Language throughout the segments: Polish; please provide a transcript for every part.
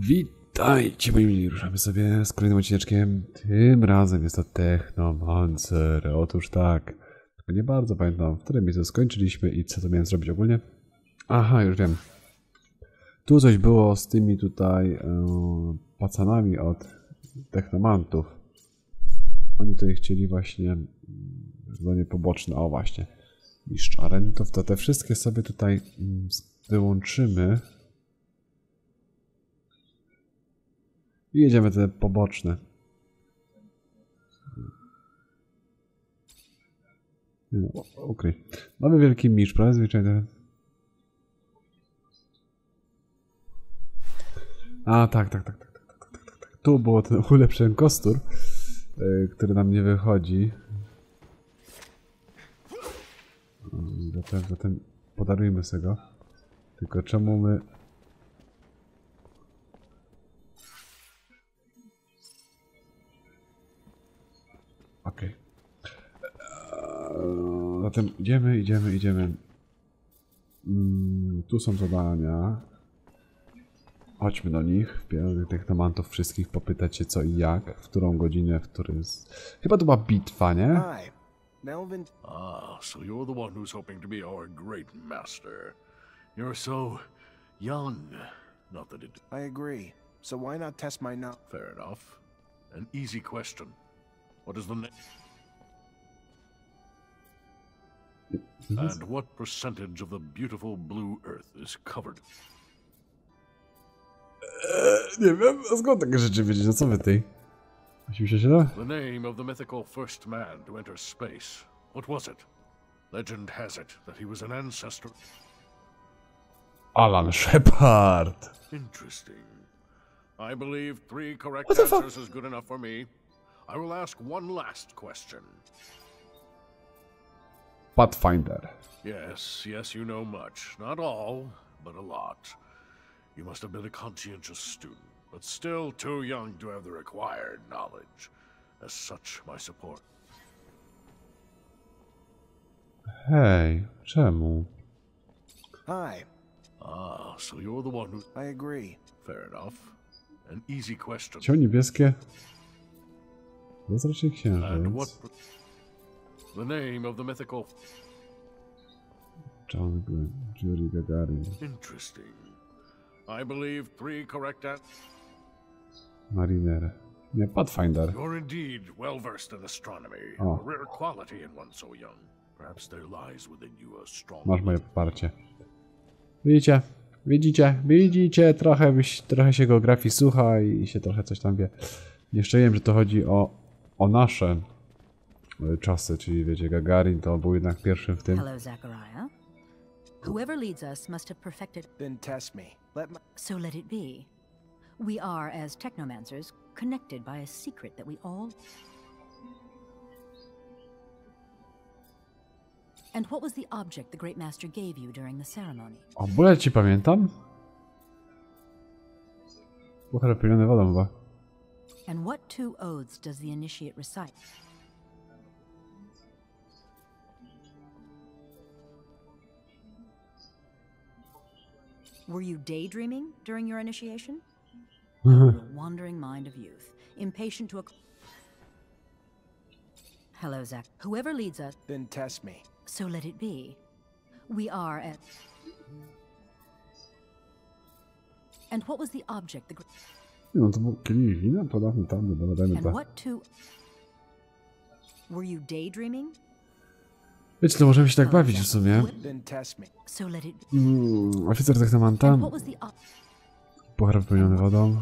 Witajcie moi mili, ruszamy sobie z kolejnym odcineczkiem. Tym razem jest to Technomancer. Otóż tak. Nie bardzo pamiętam, w którym miejscu skończyliśmy i co to miałem zrobić ogólnie. Aha, już wiem. Tu coś było z tymi tutaj e, pacanami od Technomantów. Oni tutaj chcieli właśnie mm, zadanie poboczne. O właśnie. Niszcz arentów. To te wszystkie sobie tutaj mm, wyłączymy. I jedziemy te poboczne. No. Nowy wielki mistrz, prawie zwyczajny. A, tak, tak, tak, tak, tak, tak, tak, tak, tak. Tu było ten ulepszony kostur, yy, który nam nie wychodzi. Yy, Zatem, zatem podarujmy sobie go. Tylko czemu my... Zatem idziemy, idziemy, idziemy. Mm, tu są zadania. Chodźmy do nich. Tych temantów wszystkich popytać się co i jak, w którą godzinę, w który jest... Chyba to była bitwa, nie? Hi, Melvin. Ah, so you're the one who's hoping to be our great master. You're so young. Not that it. I agree. So why not test my knowledge? Fair enough. An easy question. What is the name? Mm-hmm. And what percentage of the beautiful blue earth is covered? Uh, nie wiem, a skąd takie rzeczy wiedzieć? No co wy tej? 87? The name of the mythical first man to enter space. What was it? Legend has it that he was an ancestor. Alan Shepard. Interesting. I believe three correct What the fuck? answers is good enough for me. I will ask one last question. Pathfinder. Yes, yes, you know much. Not all, but a lot. You must have been a conscientious student, but still too young to have the required knowledge. As such, my support. Hey, czemu? Hi, Ah, so you're the one who. I agree. Fair enough. An easy question. Ciało niebieskie? To jest raczej And what. księżyc. The name of the mythical. John Glenn, Yuri Gagarin, Interesting. I believe three correct answers. Mariner. Nie, Pathfinder. You're indeed well versed in astronomy, a rare quality in one so young. Perhaps there lies within you a strong. Masz moje poparcie. Widzicie? Widzicie? Widzicie? Trochę, trochę się geografii słucha i się trochę coś tam wie. Jeszcze wiem, że to chodzi o, o nasze czasy, czyli wiecie, Gagarin to był jednak pierwszym w tym. Hello, Zachariah. Whoever leads us must have perfected, Then test me. Let my. so let it be. We are, as technomancers, connected by a secret that we all. And what was the object the Great Master gave you during the ceremony? O, byle ci pamiętam? Puchar wypełniony wodą chyba. And what two oaths does the initiate recite? Were you daydreaming during your initiation? Oh, the wandering mind of youth, impatient to. Ac- Hello, Zach. Whoever leads us, Then test me. so let it be. We are at. And what was the object the. Gr- No to był kilich wina? Podawny tam, dobra, dajmy And what two. Were you daydreaming? Wiecie, to możemy się tak bawić w sumie. Mm, oficer Technomanta. Op- puchar wypełniony wodą.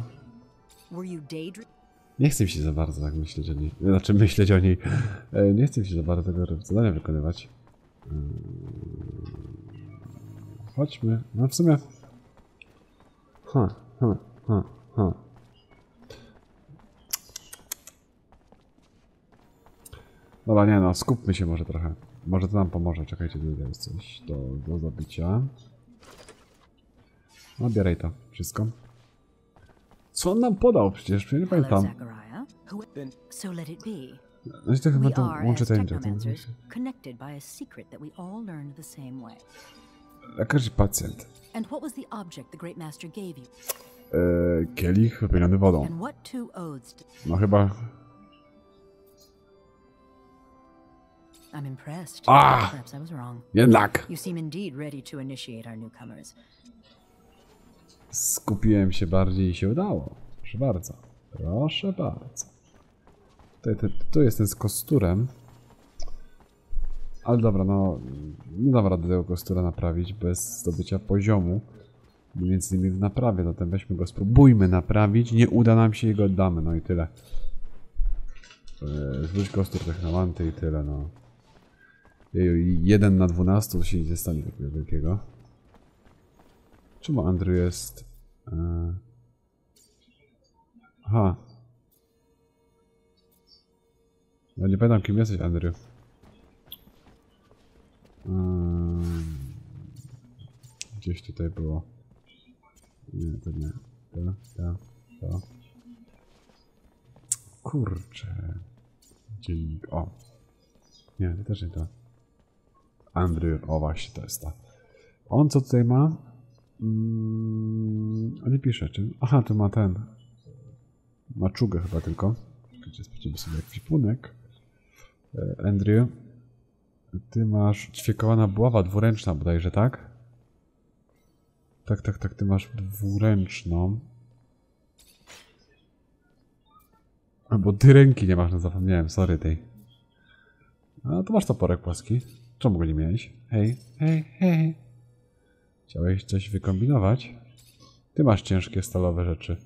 Nie chcę mi się za bardzo tak myśleć o niej. Znaczy myśleć o niej. E, Nie chcę mi się za bardzo tego zadania wykonywać. Mm, Chodźmy. No w sumie. Ha, ha, ha, ha. Dobra, nie no, skupmy się może trochę. Może to nam pomoże, czekajcie, tu jest coś do, do zabicia. No bieraj to, wszystko. Co on nam podał przecież? Przecież nie pamiętam. No i to chyba to łączy ten Lekarz i pacjent. E, kielich wypełniony wodą. No chyba I'm impressed. Ah! Perhaps I was wrong. Jednak! You seem indeed ready to initiate our newcomers. Skupiłem się bardziej i się udało. Proszę bardzo. Proszę bardzo. Tutaj, tu jest ten z kosturem. Ale dobra, no nie dam rady tego kostura naprawić bez zdobycia poziomu. Więc nie naprawię, zatem weźmy go, spróbujmy naprawić. Nie uda nam się i go oddamy, no i tyle. Eee, Zwróć kostur technomanty i tyle, no. Jeju, i 1 na 12 to się nie stanie takiego wielkiego. Czemu Andrew jest... E... Aha. No nie pamiętam kim jesteś Andrew. Ehm, Gdzieś tutaj było. Nie, to nie. To, to, to. Kurczę. Dziennik. O. Nie, to też nie to. Andrew. O właśnie, to jest to. On co tutaj ma? Mm, a nie pisze czym. Aha, to ma ten. Maczugę chyba tylko. Czekajcie, sprawdzimy sobie jakiś punek. E, Andrew. Ty masz ćwiekowana buława dwuręczna bodajże, tak? Tak, tak, tak, ty masz dwuręczną. Albo ty ręki nie masz, no zapomniałem, sorry tej. A to masz toporek płaski. Czemu go nie miałeś? Hej, hej, hej. Chciałeś coś wykombinować? Ty masz ciężkie stalowe rzeczy.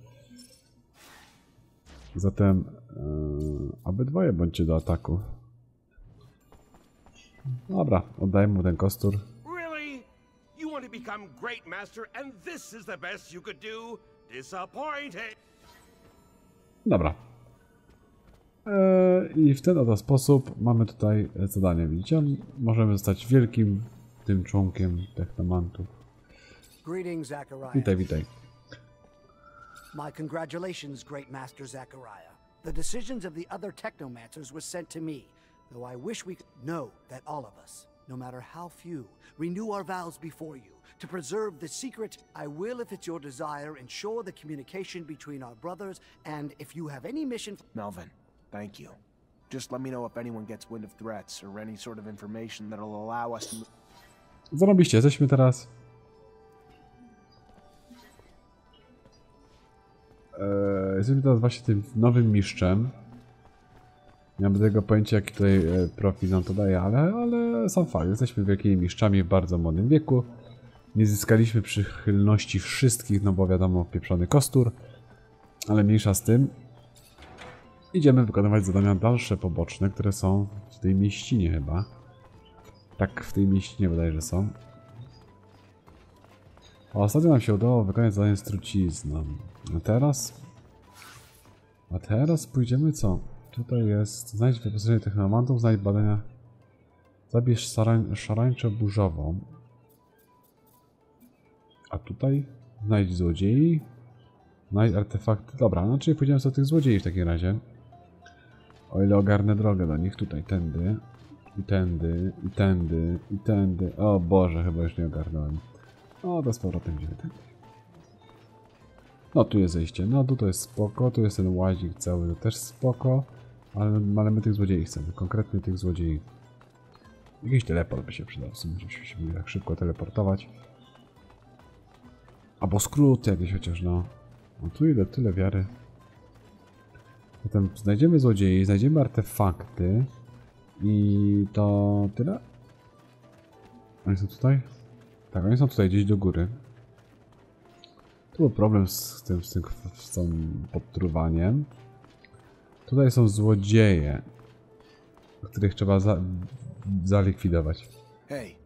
Zatem yy, obydwoje bądźcie do ataku. Dobra, oddajmy mu ten kostur. Really? You want to become great master, and this is the best you could do? Disappointing. Dobra. I w ten oto sposób mamy tutaj zadanie. Widzicie? Możemy zostać wielkim tym członkiem technomantów. Greetings, Zachariah. Witaj, witaj. My congratulations, Great Master Zachariah. The decisions of the other technomancers were sent to me, though I wish we could know that all of us, no matter how few, renew our vows before you. To preserve the secret, I will, if it's your desire, ensure the communication between our brothers, and if you have any mission... Melvin, thank you. Just let me know if anyone gets wind of threats or any sort of information that'll allow us to. mo- Zarobiście, jesteśmy teraz. Eee, jesteśmy teraz właśnie tym nowym mistrzem. Nie mam tego pojęcia, jaki tutaj e, profil nam to daje, ale, ale sam fakt. Jesteśmy wielkimi mistrzami w bardzo młodym wieku. Nie zyskaliśmy przychylności wszystkich, no bo wiadomo, pieprzony kostur. Ale mniejsza z tym. Idziemy wykonywać zadania dalsze, poboczne, które są w tej mieścinie chyba. Tak, w tej mieścinie bodajże są. A ostatnio nam się udało wykonać zadanie z trucizną. A teraz... A teraz pójdziemy co? Tutaj jest... Znajdź wyposażenie technomantów, znajdź badania... Zabierz szarań, szarańczę burzową. A tutaj... Znajdź złodziei. Znajdź artefakty. Dobra, no czyli pójdziemy do tych złodziei w takim razie. O ile ogarnę drogę do nich. Tutaj, tędy. I tędy, i tędy, i tędy. O Boże, chyba już nie ogarnąłem. O, to z powrotem idziemy tędy. No, tu jest zejście. No, tu to jest spoko. Tu jest ten łazik cały, to też spoko. Ale, ale my tych złodziei chcemy. Konkretnie tych złodziei. Jakiś teleport by się przydał. W sumie, się tak szybko teleportować. Albo skróty jakieś chociaż, no. No tu ile, tyle wiary. Potem znajdziemy złodziei, znajdziemy artefakty. I to tyle? Oni są tutaj? Tak, oni są tutaj gdzieś do góry. Tu był problem z tym, z tym, z tym podtruwaniem. Tutaj są złodzieje, których trzeba za, zalikwidować. Hey,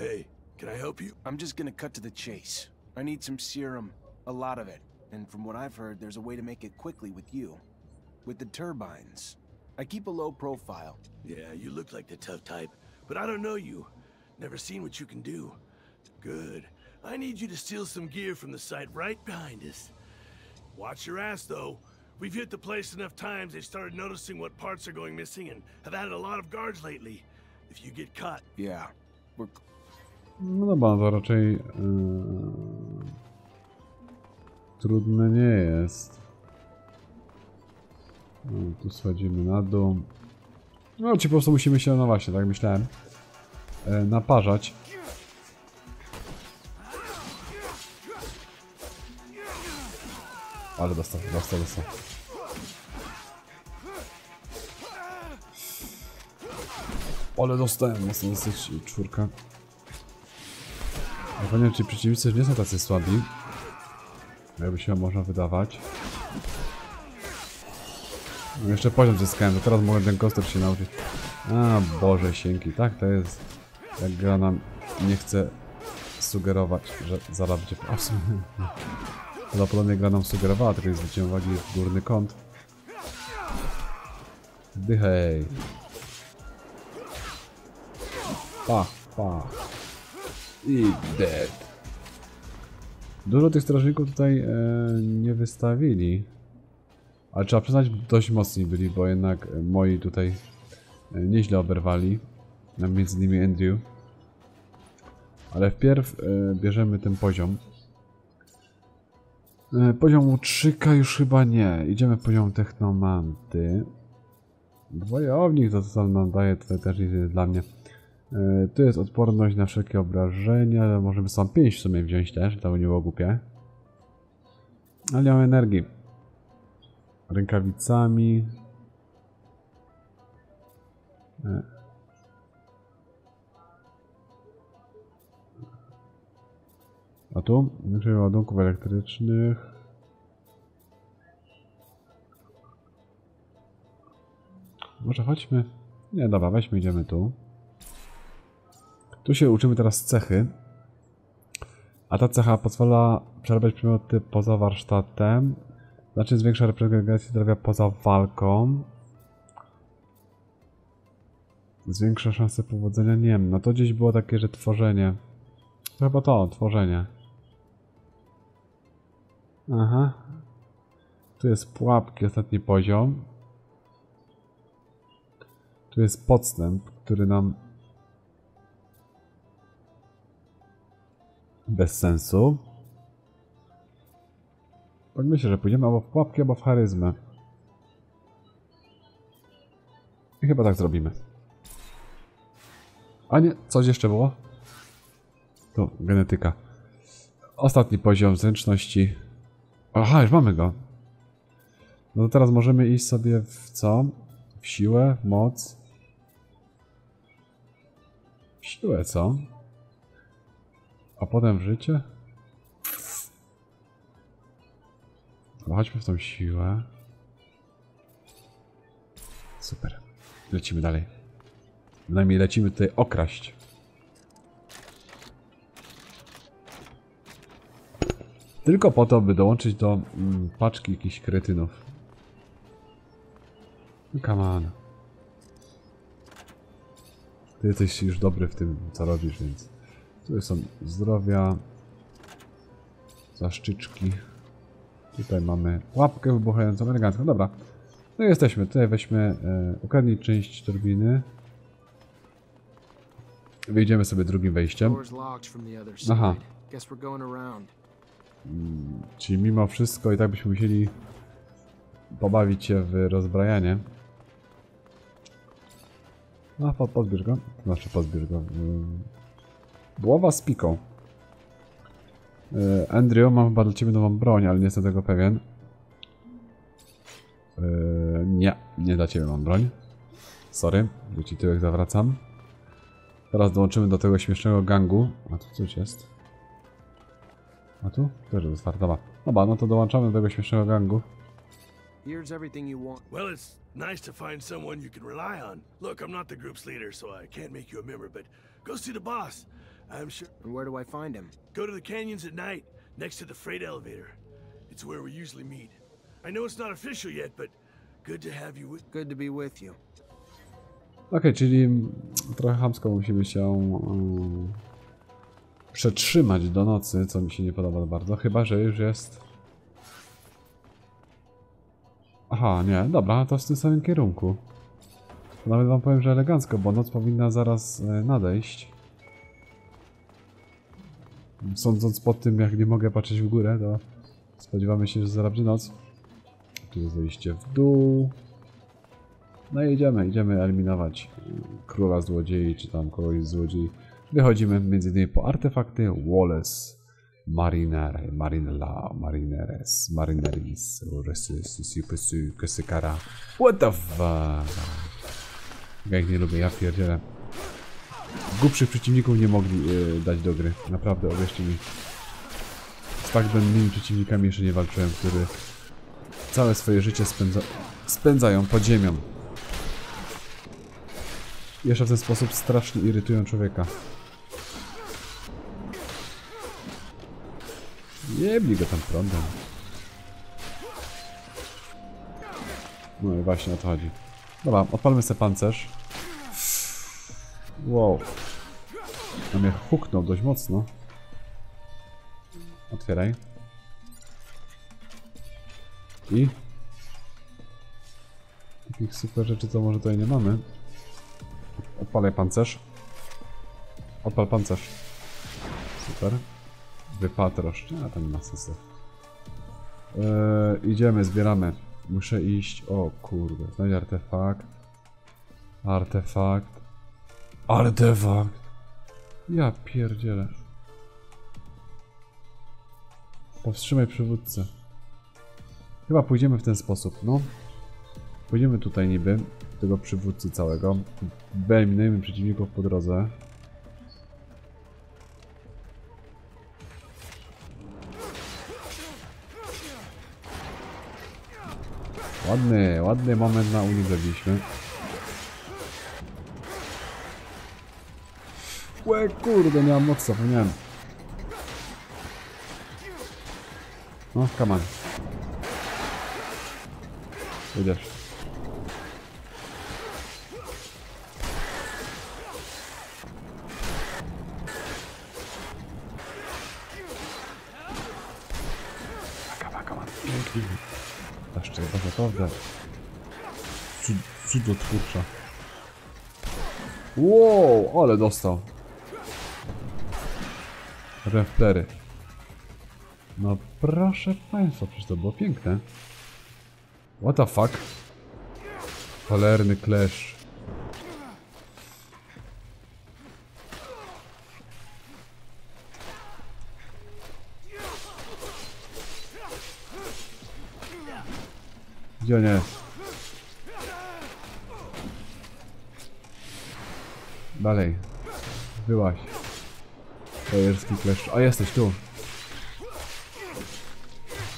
Hey, can I help you? I'm just gonna cut to the chase. I need some serum, a lot of it. And from what I've heard, there's a way to make it quickly with you. With the turbines. I keep a low profile. Yeah, you look like the tough type, but I don't know you. Never seen what you can do. Good. I need you to steal some gear from the site right behind us. Watch your ass, though. We've hit the place enough times they started noticing what parts are going missing and have added a lot of guards lately. If you get caught, Yeah, we're No dobra, to raczej... Yy... trudne nie jest. Tu schodzimy na dół. No, ci po prostu musimy się, no właśnie, tak myślałem, e, naparzać. Ale dostał, dostał, dostał. Ale dostałem mocno dosyć czwórka. Ja wiem, czy przeciwnicy nie są tacy słabi. Jakby się można wydawać. Jeszcze poziom zyskałem, to teraz mogę ten koster się nauczyć. A Boże sięki, tak to jest. Jak gra nam nie chce sugerować, że zaraz będzie... A w. Prawdopodobnie gra nam sugerowała, tylko zwróciłem w górny kąt. Dychej. Pa, pa. I dead. Dużo tych strażników tutaj e, nie wystawili. Ale trzeba przyznać, dość mocni byli, bo jednak moi tutaj e, nieźle oberwali. No, Między innymi Andrew. Ale wpierw e, bierzemy ten poziom. E, poziomu 3K już chyba nie. Idziemy poziom Technomanty. Wojownik to co nam daje, to też nic jest dla mnie. E, Tu jest odporność na wszelkie obrażenia. Możemy sam 5 w sumie wziąć też, to nie było głupie. Ale nie mam energii. Rękawicami. E. A tu? Więcej ładunków elektrycznych. Może chodźmy. Nie, dobra, weźmy, idziemy tu. Tu się uczymy teraz cechy. A ta cecha pozwala przerabiać przedmioty poza warsztatem. Znaczy zwiększa reprezentację zdrowia poza walką. Zwiększa szanse powodzenia. Nie wiem, no to gdzieś było takie, że tworzenie. To chyba to, tworzenie. Aha. Tu jest pułapki, ostatni poziom. Tu jest podstęp, który nam bez sensu. Myślę, że pójdziemy albo w pułapki, albo w charyzmę. I chyba tak zrobimy. A nie, coś jeszcze było? Tu, genetyka. Ostatni poziom zręczności. Aha, już mamy go. No to teraz możemy iść sobie w co? W siłę, w moc. W siłę, co? A potem w życie? No chodźmy w tą siłę. Super. Lecimy dalej. Przynajmniej lecimy tutaj okraść. Tylko po to, by dołączyć do mm, paczki jakichś kretynów. No come on. Ty jesteś już dobry w tym, co robisz, więc... Tu są zdrowia. Zaszczyczki. Tutaj mamy łapkę wybuchającą, elegancko. Dobra. No i jesteśmy. Tutaj weźmy e, ukradnij część turbiny. Wyjdziemy sobie drugim wejściem. Aha. Around. Czyli mimo wszystko i tak byśmy musieli pobawić się w rozbrajanie. No, po, pozbierz go. Znaczy, pozbierz go. Ym, Głowa z piką. Yy, Andrew, mam chyba dla ciebie nową broń, ale nie jestem tego pewien. Yy, nie, nie dla ciebie mam broń. Sorry, że ci tyłek zawracam. Teraz dołączymy do tego śmiesznego gangu. A tu coś jest. A tu? Też jest otwarte. Dobra. Dobra, no to dołączamy do tego śmiesznego gangu. Here's everything you want. Well, it's nice to find someone you can rely on. Look, I'm not the group's leader, so I can't make you a member, but go see the boss. I'm sure. And where do I find him? Go to the canyons at night, next to the freight elevator. It's where we usually meet. I know it's not official yet, but good to have you with. Good to be with you. Okej, czyli trochę chamsko musimy się mm, przetrzymać do nocy, co mi się nie podoba bardzo, chyba że już jest... Aha, nie, dobra, to w tym samym kierunku. Nawet wam powiem, że elegancko, bo noc powinna zaraz e, nadejść. Sądząc po tym, jak nie mogę patrzeć w górę, to Spodziewamy się, że zaraz noc. Tu jest wejście w dół. No i idziemy, idziemy eliminować y, króla złodziei, czy tam kogoś złodziei. Wychodzimy między innymi po artefakty Wallace, Marinere, Marinela, Marineres, Marineris. What the fuck? Ja ich nie lubię, ja pierdzielę. Głupszych przeciwników nie mogli y, dać do gry. Naprawdę, uwierzcie mi. Z tak dennymi przeciwnikami jeszcze nie walczyłem, który całe swoje życie spędza, spędzają pod ziemią. Jeszcze w ten sposób strasznie irytują człowieka. Jebli go tam prądem. No i właśnie o to chodzi. Dobra, odpalmy sobie pancerz. Wow. A mnie huknął dość mocno. Otwieraj. I? Takich super rzeczy to może tutaj nie mamy. Odpalaj pancerz. Odpal pancerz. Super. Wypatrosz. A tam nie ma sensu. Eee, idziemy, zbieramy. Muszę iść. O kurde, znajdź artefakt. Artefakt. Artefakt. Ja pierdzielę. Powstrzymaj przywódcę. Chyba pójdziemy w ten sposób, no. Pójdziemy tutaj niby, tego przywódcy całego. Wyeliminujemy przeciwników po drodze. Ładny, ładny moment na Unii zrobiliśmy. Łe, kurde, nie mam mocy, zapomniałem. No, come on. Pięknie. Jeszcze chyba naprawdę. Cud, cudotwórcza. Wow, ale dostał. Reflery. No proszę państwa, przecież to było piękne. What the fuck? Cholerny klesz. Gdzie on jest? Dalej. Byłaś. Kojerski kleszcz. A jesteś tu.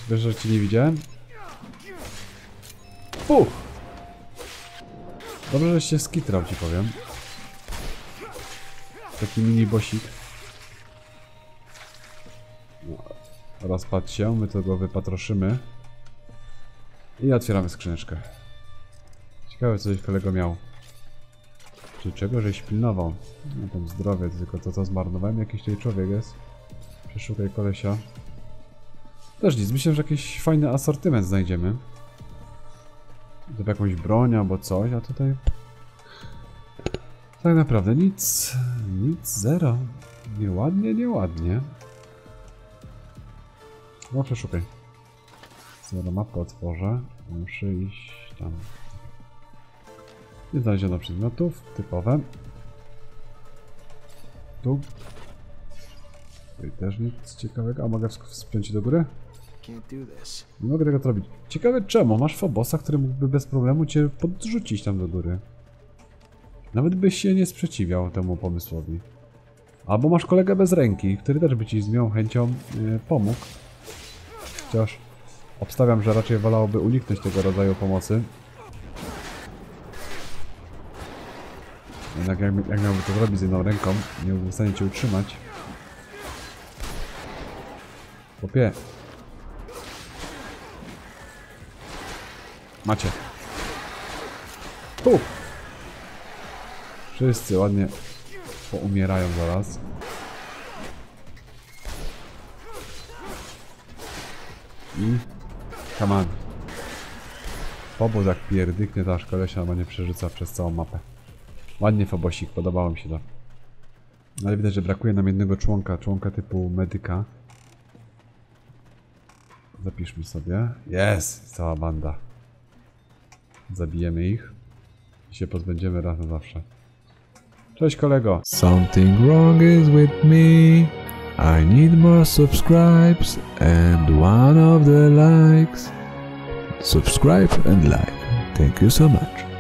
Wiesz, że cię nie widziałem? Puch! Dobrze, że się skitrał, ci powiem. Taki mini bosik. No, rozpadł się, my to go wypatroszymy. I otwieramy skrzyneczkę. Ciekawe, co coś kolego miał. Czy czego, żeś pilnował? No tam zdrowie, tylko to co zmarnowałem? Jakiś tutaj człowiek jest. Przeszukaj kolesia. Też nic, myślę, że jakiś fajny asortyment znajdziemy. To jakąś broń albo coś, a tutaj... Tak naprawdę nic, nic, zero. Nieładnie, nieładnie. No przeszukaj. Zero mapę otworzę. Muszę iść tam. Nie znaleziono przedmiotów, typowe. Tu. Tutaj też nic ciekawego. A mogę ws- wspiąć do góry? Nie mogę tego zrobić. Ciekawe czemu. Masz Fobosa, który mógłby bez problemu cię podrzucić tam do góry. Nawet byś się nie sprzeciwiał temu pomysłowi. Albo masz kolegę bez ręki, który też by ci z miłą chęcią e, pomógł. Chociaż obstawiam, że raczej wolałoby uniknąć tego rodzaju pomocy. Jednak jak, jak miałby to zrobić z jedną ręką, nie byłby w stanie cię utrzymać. Popie. Macie. Tu. Wszyscy ładnie poumierają zaraz. I... Come on. Fobos jak pierdyknie ta kolesia, bo nie przerzuca przez całą mapę. Ładnie Fobosik, podobało mi się to. Ale widać, że brakuje nam jednego członka, członka typu medyka. Zapiszmy sobie. Jest! Cała banda. Zabijemy ich. I się pozbędziemy raz na zawsze. Cześć kolego. Something wrong is with me. I need more subscribes and one of the likes. Subscribe and like. Thank you so much.